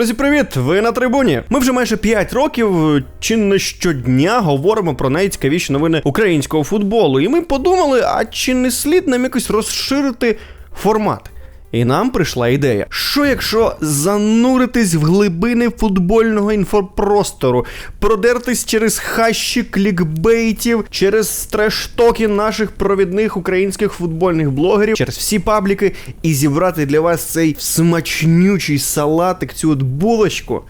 Друзі, привіт! Ви на трибуні. Ми вже майже 5 років чи не щодня говоримо про найцікавіші новини українського футболу. І ми подумали, а чи не слід нам якось розширити формат? І нам прийшла ідея, що якщо зануритись в глибини футбольного інфопростору, продертись через хащі клікбейтів, через трештоки наших провідних українських футбольних блогерів, через всі пабліки, і зібрати для вас цей смачнючий салатик, цю от булочку.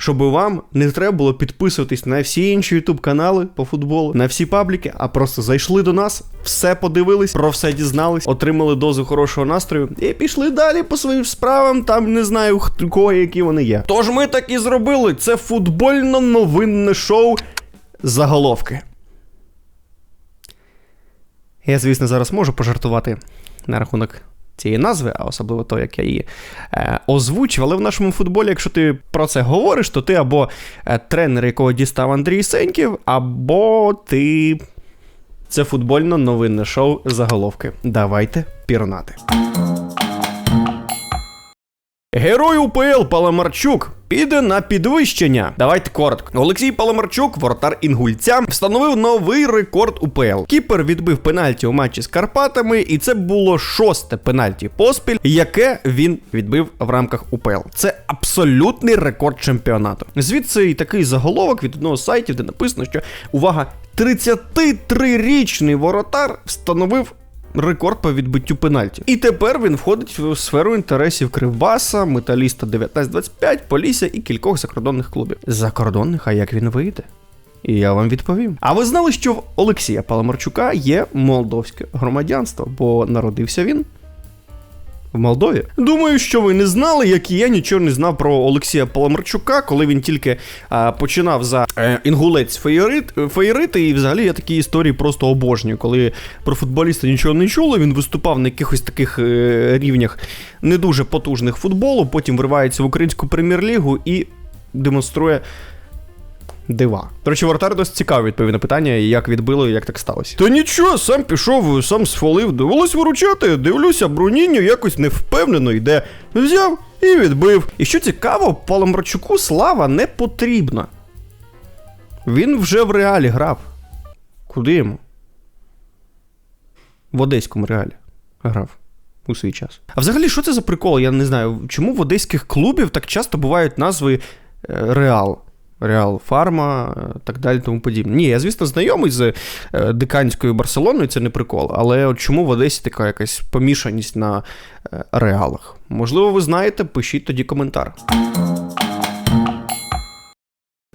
Щоб вам не треба було підписуватись на всі інші ютуб канали по футболу, на всі пабліки, а просто зайшли до нас, все подивились, про все дізнались, отримали дозу хорошого настрою і пішли далі по своїм справам. Там не знаю хто кого, які вони є. Тож ми так і зробили. Це футбольно-новинне шоу заголовки. Я, звісно, зараз можу пожартувати на рахунок цієї назви, а особливо то, як я її е, озвучив. Але в нашому футболі, якщо ти про це говориш, то ти або е, тренер, якого дістав Андрій Сеньків, або ти. Це футбольно новинне шоу заголовки. Давайте пірнати. Герой УПЛ Паламарчук піде на підвищення. Давайте коротко. Олексій Паламарчук, воротар інгульця, встановив новий рекорд УПЛ. Кіпер відбив пенальті у матчі з Карпатами, і це було шосте пенальті поспіль, яке він відбив в рамках УПЛ. Це абсолютний рекорд чемпіонату. Звідси і такий заголовок від одного сайтів, де написано, що увага, 33-річний воротар встановив рекорд по відбиттю пенальті. І тепер він входить в сферу інтересів Кривбаса, Металіста 1925, Полісся і кількох закордонних клубів. Закордонних, а як він вийде? І я вам відповім. А ви знали, що в Олексія Паламарчука є молдовське громадянство, бо народився він в Молдові. Думаю, що ви не знали, як і я нічого не знав про Олексія Паламарчука, коли він тільки а, починав за е, інгулець феєрит, феєрити, і взагалі я такі історії просто обожнюю. Коли про футболіста нічого не чули, він виступав на якихось таких е, рівнях не дуже потужних футболу, потім вривається в українську прем'єр-лігу і демонструє. Дива. До речі, Вартар досить цікаво відповів на питання, як відбило і як так сталося. Та нічого, сам пішов, сам сфолив, довелось виручати. Дивлюся, Бруніньо якось невпевнено йде. Взяв і відбив. І що цікаво, Паламарчуку слава не потрібна. Він вже в реалі грав. Куди йому? В одеському реалі грав у свій час. А взагалі, що це за прикол? Я не знаю, чому в одеських клубів так часто бувають назви е, Реал. Реал Фарма, так далі, тому подібне. Ні, я, звісно, знайомий з е, диканською Барселоною, це не прикол. Але от чому в Одесі така якась помішаність на е, реалах? Можливо, ви знаєте, пишіть тоді коментар.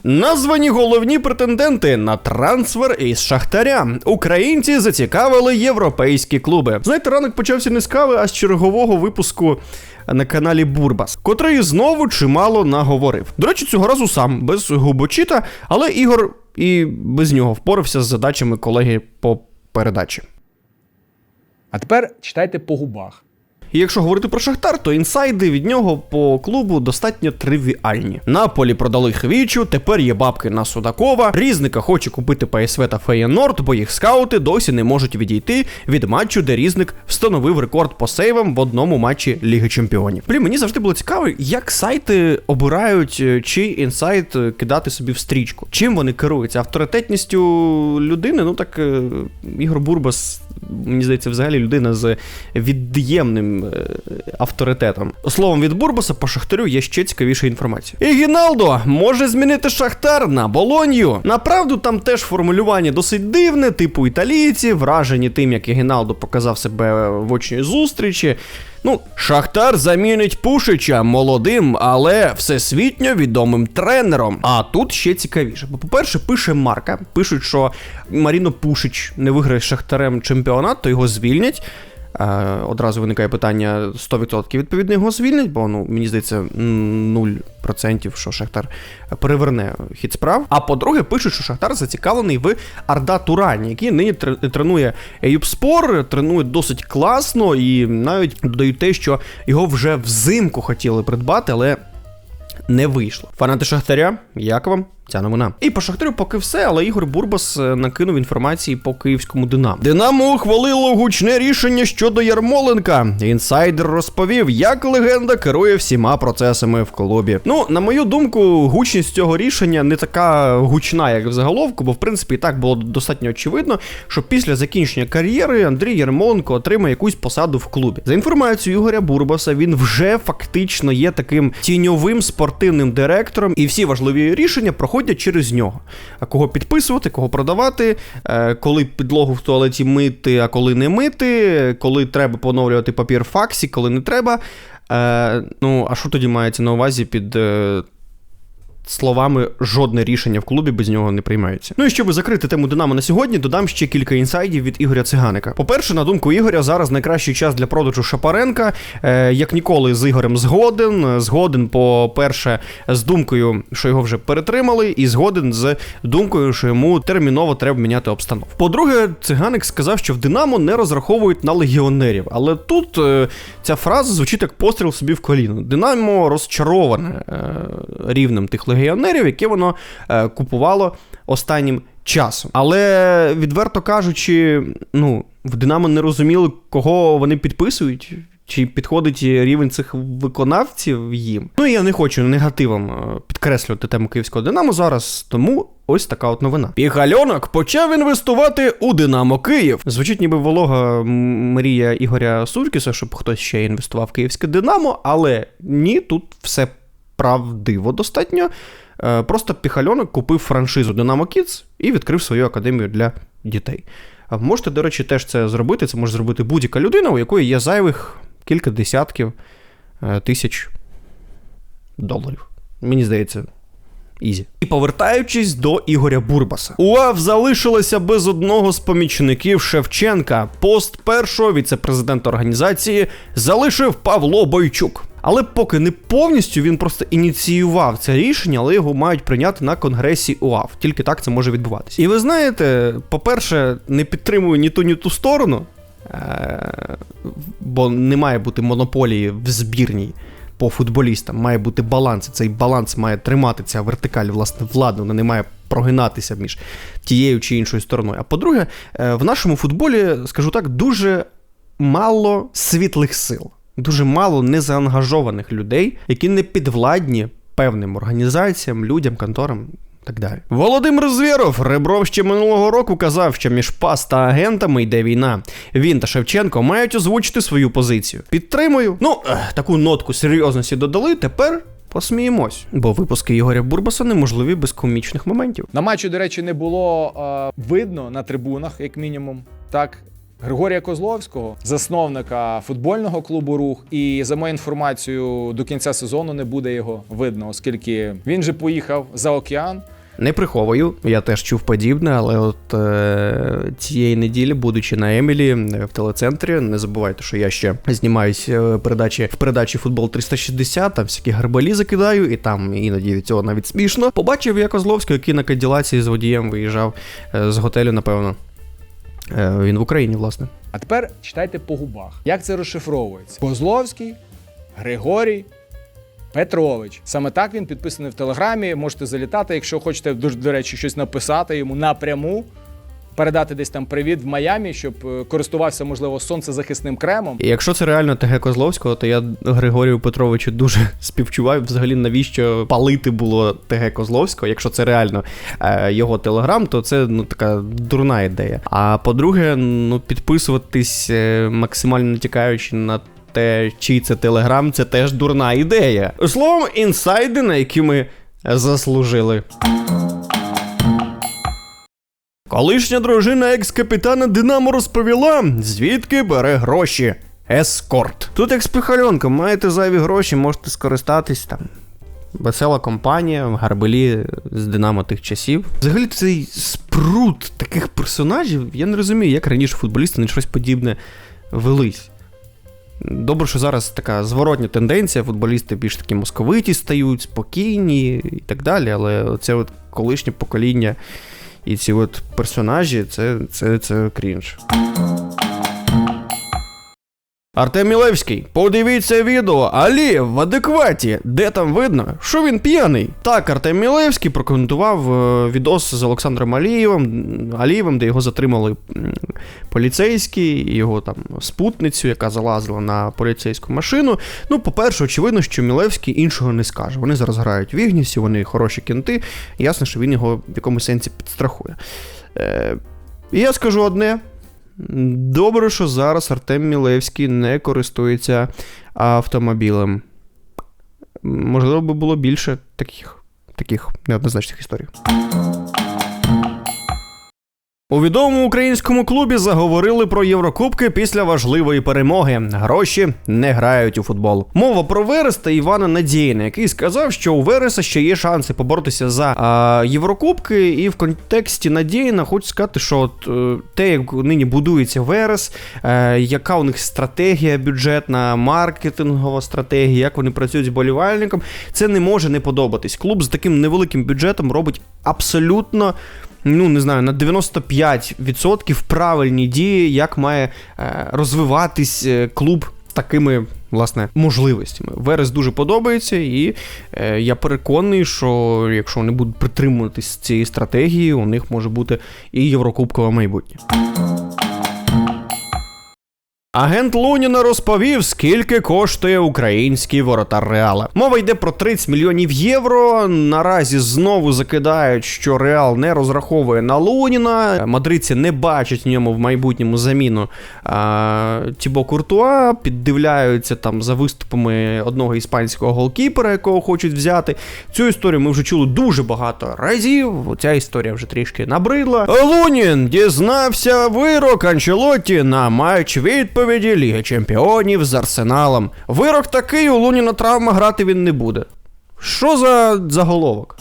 Названі головні претенденти на трансфер із Шахтаря. Українці зацікавили європейські клуби. Знаєте, ранок почався не з кави, а з чергового випуску на каналі Бурбас, котрий знову чимало наговорив. До речі, цього разу сам без губочіта, але Ігор і без нього впорався з задачами колеги по передачі. А тепер читайте по губах. І якщо говорити про Шахтар, то інсайди від нього по клубу достатньо тривіальні. Наполі продали Хвічу, тепер є бабки на Судакова. Різника хоче купити ПСВ та Феєнорд, бо їх скаути досі не можуть відійти від матчу, де різник встановив рекорд по сейвам в одному матчі Ліги Чемпіонів. Блін, мені завжди було цікаво, як сайти обирають е, чи інсайт е, кидати собі в стрічку. Чим вони керуються? Авторитетністю людини, ну так е, Ігор Бурбас. Мені здається, взагалі людина з від'ємним е, авторитетом. Словом, від Бурбаса по Шахтарю є ще цікавіша інформація. І Гіналдо може змінити Шахтар на Болонью. Направду там теж формулювання досить дивне, типу італійці, вражені тим, як Гіналдо показав себе в очній зустрічі. Ну, Шахтар замінить Пушича молодим, але всесвітньо відомим тренером. А тут ще цікавіше. Бо, по-перше, пише Марка. Пишуть, що Маріно Пушич не виграє з Шахтарем чемпіонат, то його звільнять. Е, одразу виникає питання 100% відповідно його звільнять, бо ну мені здається 0%, що Шахтар переверне хід справ. А по-друге, пишуть, що Шахтар зацікавлений в Арда Турані, який нині тренує Ейюбспор, тренує досить класно, і навіть додають те, що його вже взимку хотіли придбати, але не вийшло. Фанати Шахтаря, як вам? Ця новина. І по Шахтарю поки все, але Ігор Бурбас е, накинув інформації по київському Динамо. Динамо ухвалило гучне рішення щодо Ярмоленка. Інсайдер розповів, як легенда керує всіма процесами в клубі. Ну, на мою думку, гучність цього рішення не така гучна, як в заголовку, бо в принципі і так було достатньо очевидно, що після закінчення кар'єри Андрій Ярмоленко отримає якусь посаду в клубі. За інформацією Ігоря Бурбаса, він вже фактично є таким тіньовим спортивним директором, і всі важливі рішення проходять через нього. А кого підписувати, кого продавати, е, коли підлогу в туалеті мити, а коли не мити, коли треба поновлювати папір в факсі, коли не треба. Е, ну, а що тоді мається на увазі під. Е, Словами, жодне рішення в клубі без нього не приймається. Ну і щоб закрити тему Динамо на сьогодні, додам ще кілька інсайдів від Ігоря Циганика. По-перше, на думку Ігоря, зараз найкращий час для продажу Шапаренка. Е, як ніколи з Ігорем згоден. Згоден, по-перше, з думкою, що його вже перетримали, і згоден з думкою, що йому терміново треба міняти обстановку. По-друге, циганик сказав, що в Динамо не розраховують на легіонерів. Але тут е, ця фраза звучить як постріл собі в коліно. Динамо розчароване е, рівнем тих легіонерів, які воно е, купувало останнім часом. Але відверто кажучи, ну, в Динамо не розуміли, кого вони підписують. Чи підходить рівень цих виконавців їм? Ну я не хочу негативом е, підкреслювати тему київського Динамо зараз, тому ось така от новина. Піхальонок почав інвестувати у Динамо Київ. Звучить ніби волога м- мрія Ігоря Суркіса, щоб хтось ще інвестував в київське Динамо, але ні, тут все правдиво достатньо. Е, Просто Піхальонок купив франшизу Динамо Kids і відкрив свою академію для дітей. Можете, до речі, теж це зробити. Це може зробити будь-яка людина, у якої є зайвих кілька десятків е, тисяч доларів. Мені здається, ізі. І повертаючись до Ігоря Бурбаса. УАВ залишилася без одного з помічників Шевченка. Пост першого віце-президента організації залишив Павло Бойчук. Але поки не повністю він просто ініціював це рішення, але його мають прийняти на конгресі УАВ. Тільки так це може відбуватися. І ви знаєте, по-перше, не підтримую ні ту, ні ту сторону, е- бо не має бути монополії в збірній по футболістам. Має бути баланс. Цей баланс має тримати ця вертикаль власне влади, вона не має прогинатися між тією чи іншою стороною. А по-друге, е, в нашому футболі, скажу так, дуже мало світлих сил, дуже мало незаангажованих людей, які не підвладні певним організаціям, людям, конторам. Так далі. Володимир Звєров Ребров ще минулого року казав, що між ПАС та агентами йде війна. Він та Шевченко мають озвучити свою позицію. Підтримую. Ну, ех, таку нотку серйозності додали. Тепер посміємось, бо випуски Ігоря Бурбаса неможливі без комічних моментів. На матчі, до речі, не було е, видно на трибунах, як мінімум. Так. Григорія Козловського, засновника футбольного клубу Рух, і за мою інформацією, до кінця сезону не буде його видно, оскільки він же поїхав за океан. Не приховую, я теж чув подібне, але от е, цієї неділі, будучи на Емілі е, в телецентрі, не забувайте, що я ще знімаюсь е, передачі в передачі Футбол 360, там всякі гарбалі закидаю, і там іноді від цього навіть смішно. Побачив я Козловського, який на каділаці з водієм виїжджав е, з готелю, напевно. Е, він в Україні, власне. А тепер читайте по губах. Як це розшифровується? Козловський, Григорій. Петрович. Саме так він підписаний в Телеграмі. Можете залітати, якщо хочете, до, речі, щось написати йому напряму, передати десь там привіт в Майамі, щоб е, користувався, можливо, сонцезахисним кремом. І якщо це реально ТГ Козловського, то я Григорію Петровичу дуже співчуваю. Взагалі, навіщо палити було ТГ Козловського? Якщо це реально е, його телеграм, то це ну така дурна ідея. А по-друге, ну підписуватись е, максимально натякаючи на. Те, чий це телеграм, це теж дурна ідея. Словом, інсайди, на які ми заслужили. Колишня дружина екс-капітана Динамо розповіла, звідки бере гроші. Ескорт. Тут екс-пихальонка, маєте зайві гроші, можете скористатись там. Весела компанія, гарбелі з Динамо тих часів. Взагалі цей спрут таких персонажів, я не розумію, як раніше футболісти на щось подібне велись. Добре, що зараз така зворотня тенденція, футболісти більш такі московиті стають, спокійні і так далі, але це от колишнє покоління і ці от персонажі це, це, це крінж. Артем Мілевський, подивіться відео, Алі в адекваті, де там видно, що він п'яний. Так, Артем Мілевський прокоментував е, відос з Олександром Алієвим, Алієвим, де його затримали поліцейські, його там спутницю, яка залазила на поліцейську машину. Ну, по-перше, очевидно, що Мілевський іншого не скаже. Вони зараз грають в Ігнісі, вони хороші кінти. Ясно, що він його в якомусь сенсі підстрахує. Е, і я скажу одне. Добре, що зараз Артем Мілевський не користується автомобілем. Можливо, би було більше таких, таких неоднозначних історій. У відомому українському клубі заговорили про Єврокубки після важливої перемоги. Гроші не грають у футбол. Мова про Верес та Івана Надєїна, який сказав, що у Вереса ще є шанси поборотися за а, Єврокубки. І в контексті Надєїна хочу сказати, що от, е, те, як нині будується Верес, е, яка у них стратегія бюджетна, маркетингова стратегія, як вони працюють з болівальником, це не може не подобатись. Клуб з таким невеликим бюджетом робить абсолютно ну не знаю, на 95% правильні дії, як має е, розвиватись е, клуб такими. Власне, можливостями. Верес дуже подобається, і е, я переконаний, що якщо вони будуть притримуватись цієї стратегії, у них може бути і єврокубкове майбутнє. Агент Луніна розповів, скільки коштує український воротар Реала. Мова йде про 30 мільйонів євро. Наразі знову закидають, що Реал не розраховує на Луніна. Мадридці не бачать в ньому в майбутньому заміну а, Тібо Куртуа. Піддивляються там за виступами одного іспанського голкіпера, якого хочуть взяти. Цю історію ми вже чули дуже багато разів. Ця історія вже трішки набридла. Лунін дізнався вирок Анчелотті на матч відповіді Ліги Чемпіонів з Арсеналом. Вирок такий, у Луніна травма грати він не буде. Що за заголовок?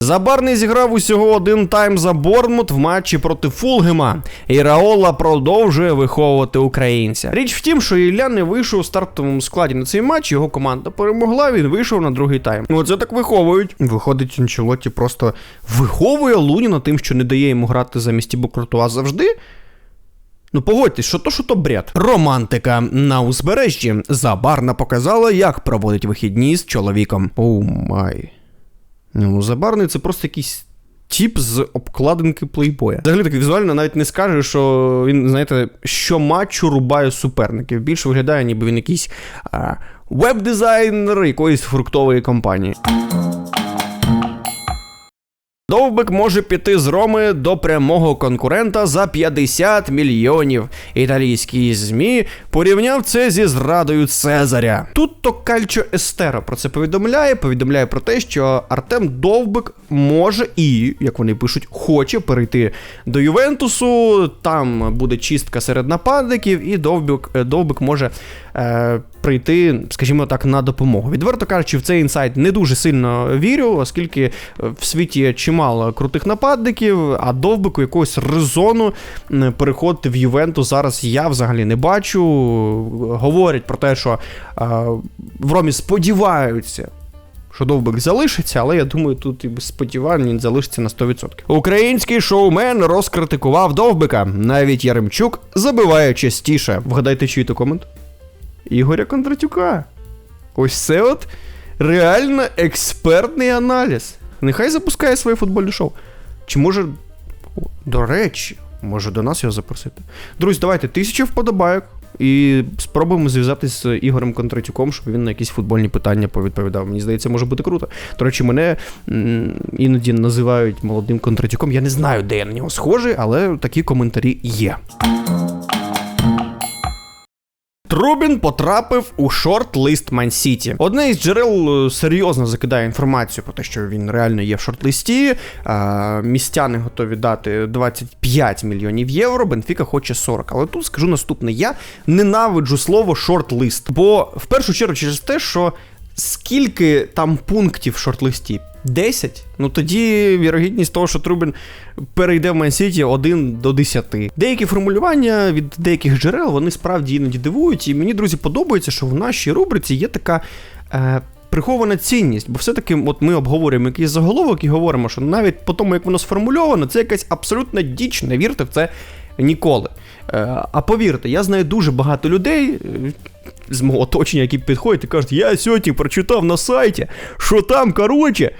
Забарний зіграв усього один тайм за Борнмут в матчі проти Фулгема, і Раола продовжує виховувати українця. Річ в тім, що Ілля не вийшов у стартовому складі на цей матч, його команда перемогла, він вийшов на другий тайм. Ну це так виховують. Виходить, Анчелотті просто виховує Луніна тим, що не дає йому грати замість Тібо Куртуа завжди. Ну погодьтесь, що то, що то бред. Романтика на узбережжі. Забарна показала, як проводить вихідні з чоловіком. Оу май. Ну, Забарний це просто якийсь тіп з обкладинки плейбоя. Взагалі так візуально навіть не скаже, що він, знаєте, що матчу рубає суперників. Більше виглядає, ніби він якийсь веб-дизайнер якоїсь фруктової компанії. Довбик може піти з Роми до прямого конкурента за 50 мільйонів. Італійський ЗМІ порівняв це зі зрадою Цезаря. Тут то Кальчо Естеро про це повідомляє. Повідомляє про те, що Артем Довбик може і, як вони пишуть, хоче перейти до Ювентусу. Там буде чистка серед нападників, і Довбик, е, Довбик може е, прийти, скажімо так, на допомогу. Відверто кажучи, в цей інсайт не дуже сильно вірю, оскільки е, в світі є чимало крутих нападників, а довбику якогось резону переходити в Ювентус зараз я взагалі не бачу. Говорять про те, що е, в Ромі сподіваються. Що довбик залишиться, але я думаю, тут і без сподівань він залишиться на 100%. Український шоумен розкритикував довбика. Навіть Яремчук забиває частіше. Вгадайте, чий то комент? Ігоря Кондратюка. Ось це от реально експертний аналіз. Нехай запускає своє футбольне шоу. Чи може. До речі, може до нас його запросити. Друзі, давайте тисячу вподобайок. І спробуємо зв'язатися з Ігорем Кондратюком, щоб він на якісь футбольні питання повідповідав. Мені здається, може бути круто. До речі, мене іноді називають молодим Кондратюком. Я не знаю, де я на нього схожий, але такі коментарі є. Трубін потрапив у шорт-лист Ман-Сіті. Одне із джерел е, серйозно закидає інформацію про те, що він реально є в шорт-листі. Містяни готові дати 25 мільйонів євро. Бенфіка хоче 40. Але тут скажу наступне: я ненавиджу слово шорт-лист. Бо в першу чергу через те, що скільки там пунктів в шорт-листі? 10? Ну тоді вірогідність того, що Трубін перейде в Ман-Сіті 1 до 10. Деякі формулювання від деяких джерел вони справді іноді дивують. І мені, друзі, подобається, що в нашій рубриці є така. Е, Прихована цінність, бо все-таки от ми обговорюємо якийсь заголовок і говоримо, що навіть по тому, як воно сформульовано, це якась абсолютна діч, не вірте в це ніколи. Е, А повірте, я знаю дуже багато людей е, з мого оточення, які підходять і кажуть, я сьогодні прочитав на сайті, що там, коротше.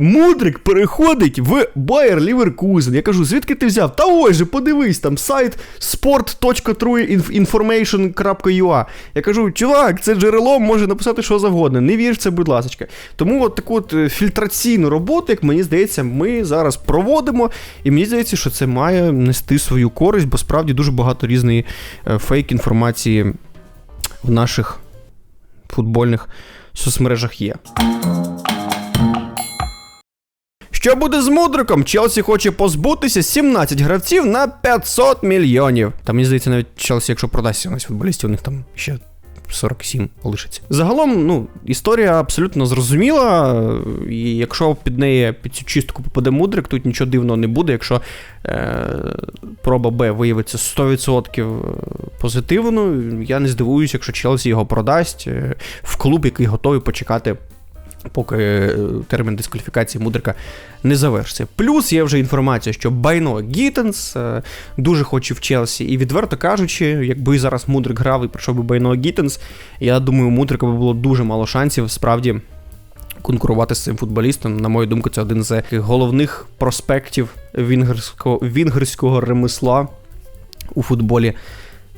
Мудрик переходить в Bayer Leverkusen. Я кажу, звідки ти взяв? Та ось же, подивись, там сайт sport.trueinformation.ua. Я кажу, чувак, це джерело може написати що завгодно. Не вір в це, будь ласка. Тому от таку от е, фільтраційну роботу, як мені здається, ми зараз проводимо. І мені здається, що це має нести свою користь, бо справді дуже багато різної е, фейк-інформації в наших футбольних соцмережах є. Що буде з мудриком? Челсі хоче позбутися 17 гравців на 500 мільйонів. Та мені здається, навіть Челсі, якщо продасть 17 футболістів, у них там ще 47 лишиться. Загалом, ну, історія абсолютно зрозуміла. І якщо під неї під цю чистку попаде мудрик, тут нічого дивного не буде. Якщо е, проба Б виявиться 100% позитивною, я не здивуюся, якщо Челсі його продасть е, в клуб, який готовий почекати поки е, термін дискваліфікації мудрика не завершиться. Плюс є вже інформація, що Байно Гіттенс е, дуже хоче в Челсі, і відверто кажучи, якби зараз мудрик грав і прийшов би Байно Гіттенс, я думаю, мудрика би було дуже мало шансів справді. Конкурувати з цим футболістом, на мою думку, це один з головних проспектів вінгерського, вінгерського ремесла у футболі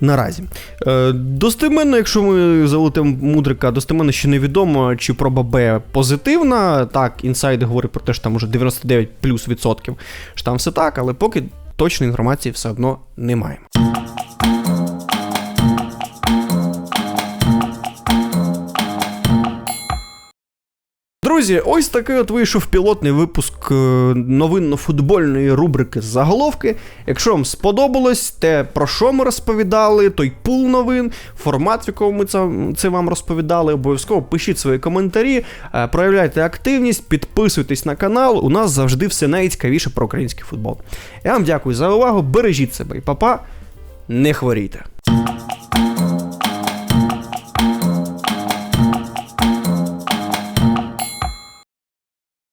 наразі. Е, достеменно, якщо ми залетимо мудрика, достеменно ще невідомо, чи проба Б позитивна. Так, інсайди говорять про те, що там уже 99 плюс відсотків. Що там все так, але поки точної інформації все одно немає. Друзі, ось такий от вийшов пілотний випуск е, новинно-футбольної рубрики Заголовки. Якщо вам сподобалось те, про що ми розповідали, той пул новин, формат, в якому ми це, це вам розповідали, обов'язково пишіть свої коментарі, е, проявляйте активність, підписуйтесь на канал. У нас завжди все найцікавіше про український футбол. Я вам дякую за увагу, бережіть себе і папа, не хворійте.